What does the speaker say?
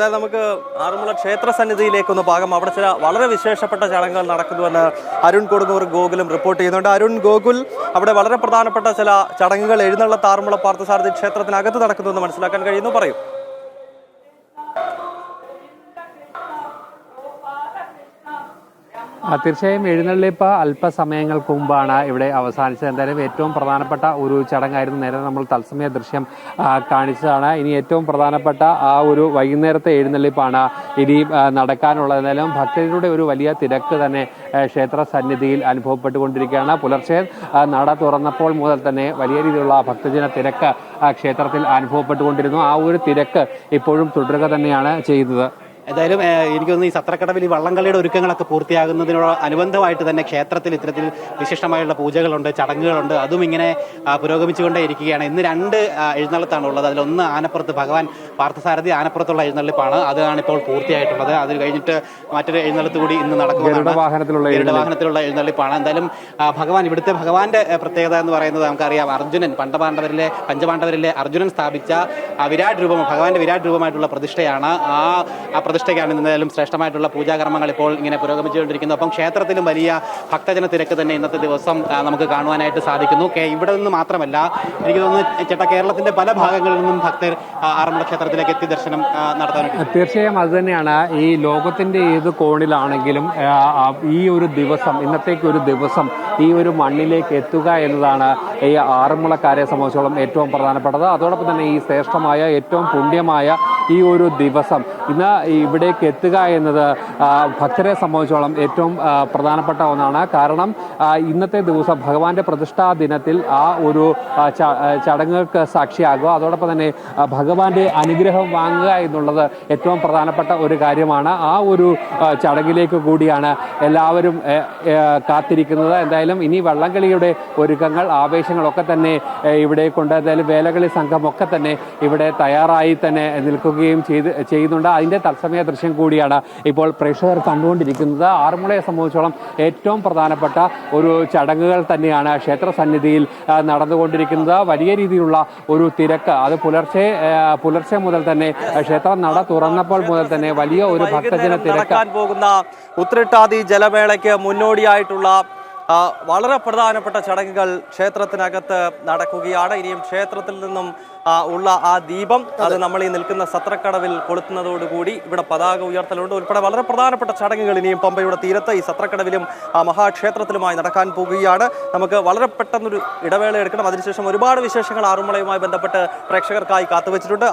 അതായത് നമുക്ക് ആറന്മുള ക്ഷേത്ര സന്നിധിയിലേക്കൊന്ന് ഭാഗം അവിടെ ചില വളരെ വിശേഷപ്പെട്ട ചടങ്ങുകൾ നടക്കുന്നുവെന്ന് അരുൺ കൊടുങ്ങൂർ ഗോകുലും റിപ്പോർട്ട് ചെയ്യുന്നുണ്ട്. അരുൺ ഗോകുൽ അവിടെ വളരെ പ്രധാനപ്പെട്ട ചില ചടങ്ങുകൾ എഴുന്നള്ളത്ത് ആറന്മുള പാർത്ഥസാരഥി ക്ഷേത്രത്തിനകത്ത് നടക്കുന്നുവെന്ന് മനസ്സിലാക്കാൻ കഴിയുന്നു. പറയും. തീർച്ചയായും എഴുന്നള്ളിപ്പ് അല്പസമയങ്ങൾക്ക് മുമ്പാണ് ഇവിടെ അവസാനിച്ചത്. എന്തായാലും ഏറ്റവും പ്രധാനപ്പെട്ട ഒരു ചടങ്ങായിരുന്നു നേരെ നമ്മൾ തത്സമയ ദൃശ്യം കാണിച്ചതാണ്. ഇനി ഏറ്റവും പ്രധാനപ്പെട്ട ആ ഒരു വൈകുന്നേരത്തെ എഴുന്നള്ളിപ്പാണ് ഇനി നടക്കാനുള്ളത്. എന്തായാലും ഭക്തരുടെ ഒരു വലിയ തിരക്ക് തന്നെ ക്ഷേത്ര സന്നിധിയിൽ അനുഭവപ്പെട്ടുകൊണ്ടിരിക്കുകയാണ്. പുലർച്ചെ നട തുറന്നപ്പോൾ മുതൽ തന്നെ വലിയ രീതിയിലുള്ള ഭക്തജന തിരക്ക് ക്ഷേത്രത്തിൽ അനുഭവപ്പെട്ടുകൊണ്ടിരുന്നു. ആ ഒരു തിരക്ക് ഇപ്പോഴും തുടരുക തന്നെയാണ് ചെയ്യുന്നത് ഏതായാലും എനിക്ക് തോന്നുന്നു ഈ സത്രക്കടവിൽ ഈ വള്ളംകളിയുടെ ഒരുക്കങ്ങളൊക്കെ പൂർത്തിയാകുന്നതിനോട് അനുബന്ധമായിട്ട് തന്നെ ക്ഷേത്രത്തിൽ ഇത്തരത്തിൽ വിശിഷ്ടമായുള്ള പൂജകളുണ്ട് ചടങ്ങുകളുണ്ട്. അതും ഇങ്ങനെ പുരോഗമിച്ചുകൊണ്ടേ ഇരിക്കുകയാണ്. ഇന്ന് രണ്ട് എഴുന്നള്ളത്താണ് ഉള്ളത് അതിലൊന്ന് ആനപ്പുറത്ത് ഭഗവാൻ പാർത്ഥസാരഥി ആനപ്പുറത്തുള്ള എഴുന്നള്ളിപ്പാണ്. അതാണ് ഇപ്പോൾ പൂർത്തിയായിട്ടുള്ളത്. അത് കഴിഞ്ഞിട്ട് മറ്റൊരു എഴുന്നള്ളത്ത് കൂടി ഇന്ന് നടക്കുന്നതാണ് വാഹനത്തിലുള്ള എഴുന്നള്ളിപ്പാണ്. എന്തായാലും ഭഗവാൻ ഇവിടുത്തെ ഭഗവാന്റെ പ്രത്യേകത എന്ന് പറയുന്നത് നമുക്കറിയാം. അർജുനൻ പണ്ടപാണ്ഡവരിലെ പഞ്ചപാണ്ഡവരിലെ അർജുനൻ സ്ഥാപിച്ച ആ വിരാട് രൂപം ഭഗവാന്റെ വിരാട് രൂപമായിട്ടുള്ള പ്രതിഷ്ഠയാണ്. ആ പ്രതിഷ്ഠയ്ക്കാണ് എന്തായാലും ശ്രേഷ്ഠമായിട്ടുള്ള പൂജാകർമ്മങ്ങൾ ഇപ്പോൾ ഇങ്ങനെ പുരോഗമിച്ചുകൊണ്ടിരിക്കുന്നു. അപ്പം ക്ഷേത്രത്തിലും വലിയ ഭക്തജന തിരക്ക് തന്നെ ഇന്നത്തെ ദിവസം നമുക്ക് കാണുവാനായിട്ട് സാധിക്കുന്നു. ഇവിടെ നിന്ന് മാത്രമല്ല എനിക്ക് തോന്നുന്നു ചേട്ടാ കേരളത്തിന്റെ പല ഭാഗങ്ങളിൽ നിന്നും ഭക്തർ ആറന്മുള ക്ഷേത്രത്തിലേക്ക് എത്തി ദർശനം നടത്താനുണ്ട് തീർച്ചയായും അത് തന്നെയാണ്. ഈ ലോകത്തിന്റെ ഏത് കോണിലാണെങ്കിലും ഈ ഒരു ദിവസം ഇന്നത്തേക്ക് ഒരു ദിവസം ഈ ഒരു മണ്ണിലേക്ക് എത്തുക എന്നതാണ് ഈ ആറന്മുളക്കാരെ സംബന്ധിച്ചോളം ഏറ്റവും പ്രധാനപ്പെട്ടത്. അതോടൊപ്പം തന്നെ ഈ ശ്രേഷ്ഠമായ ഏറ്റവും പുണ്യമായ ഈ ഒരു ദിവസം. ഇന്ന് ഇവിടേക്ക് എത്തുക എന്നത് ഭക്തരെ സംബന്ധിച്ചോളം ഏറ്റവും പ്രധാനപ്പെട്ട ഒന്നാണ്. കാരണം ഇന്നത്തെ ദിവസം ഭഗവാന്റെ പ്രതിഷ്ഠാ ദിനത്തിൽ ആ ഒരു ചടങ്ങുകൾക്ക് സാക്ഷിയാകുക. അതോടൊപ്പം തന്നെ ഭഗവാന്റെ അനുഗ്രഹം വാങ്ങുക എന്നുള്ളത് ഏറ്റവും പ്രധാനപ്പെട്ട ഒരു കാര്യമാണ്. ആ ഒരു ചടങ്ങിലേക്ക് കൂടിയാണ് എല്ലാവരും കാത്തിരിക്കുന്നത്. എന്തായാലും ഇനി വള്ളംകളിയുടെ ഒരുക്കങ്ങൾ ആവേശങ്ങളൊക്കെ തന്നെ ഇവിടെ കൊണ്ട് എന്തായാലും വേലകളി സംഘമൊക്കെ തന്നെ ഇവിടെ തയ്യാറായി തന്നെ നിൽക്കുകയും ചെയ്ത് ചെയ്യുന്നുണ്ട്. അതിന്റെ തത്സമയ ദൃശ്യം കൂടിയാണ് ഇപ്പോൾ പ്രേക്ഷകർ കണ്ടുകൊണ്ടിരിക്കുന്നത്. ആറന്മുളയെ സംബന്ധിച്ചോളം ഏറ്റവും പ്രധാനപ്പെട്ട ഒരു ചടങ്ങുകൾ തന്നെയാണ് ക്ഷേത്ര സന്നിധിയിൽ നടന്നുകൊണ്ടിരിക്കുന്നത്. വലിയ രീതിയിലുള്ള ഒരു തിരക്ക്. അത് പുലർച്ചെ പുലർച്ചെ മുതൽ തന്നെ ക്ഷേത്ര നട തുറന്നപ്പോൾ മുതൽ തന്നെ വലിയ ഒരു ഭക്തജന തിരക്കാൻ പോകുന്ന ഉത്രട്ടാതി ജലമേളയ്ക്ക് മുന്നോടിയായിട്ടുള്ള വളരെ പ്രധാനപ്പെട്ട ചടങ്ങുകൾ ക്ഷേത്രത്തിനകത്ത് നടക്കുകയാണ്. ഇനിയും ക്ഷേത്രത്തിൽ നിന്നും ഉള്ള ആ ദീപം അത്. നമ്മൾ ഈ നിൽക്കുന്ന സത്രക്കടവിൽ കൊളുത്തുന്നതോടുകൂടി ഇവിടെ പതാക ഉയർത്തലുണ്ട്. ഉൾപ്പെടെ വളരെ പ്രധാനപ്പെട്ട ചടങ്ങുകൾ ഇനിയും പമ്പയുടെ തീരത്ത് ഈ സത്രക്കടവിലും ആ, മഹാക്ഷേത്രത്തിലുമായി നടക്കാൻ പോകുകയാണ്. നമുക്ക് വളരെ പെട്ടെന്നൊരു ഇടവേള എടുക്കണം. അതിനുശേഷം ഒരുപാട് വിശേഷങ്ങൾ ആറുമളയുമായി ബന്ധപ്പെട്ട് പ്രേക്ഷകർക്കായി കാത്തുവച്ചിട്ടുണ്ട്.